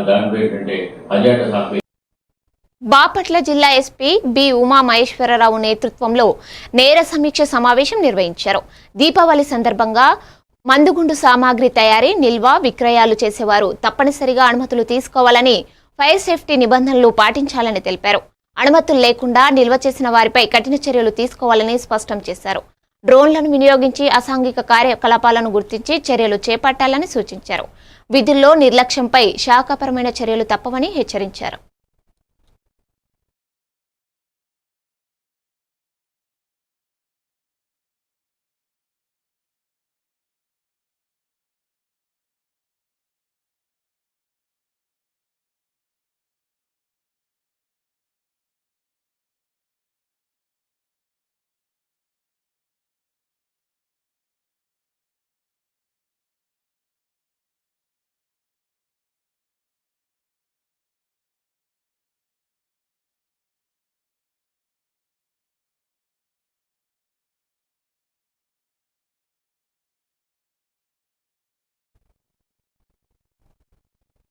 దాంట్లో ఏంటంటే అజాట బాపట్ల జిల్లా ఎస్పీ బి ఉమా మహేశ్వరరావు నేతృత్వంలో నేర సమీక్ష సమావేశం నిర్వహించారు. దీపావళి సందర్భంగా మందుగుండు సామాగ్రి తయారీ నిల్వ విక్రయాలు చేసేవారు తప్పనిసరిగా అనుమతులు తీసుకోవాలని ఫైర్ సేఫ్టీ నిబంధనలు పాటించాలని తెలిపారు. అనుమతులు లేకుండా నిల్వ చేసిన వారిపై కఠిన చర్యలు తీసుకోవాలని స్పష్టం చేశారు. డ్రోన్లను వినియోగించి అసాంఘిక కార్యకలాపాలను గుర్తించి చర్యలు చేపట్టాలని సూచించారు. విధుల్లో నిర్లక్ష్యంపై శాఖపరమైన చర్యలు తప్పవని హెచ్చరించారు.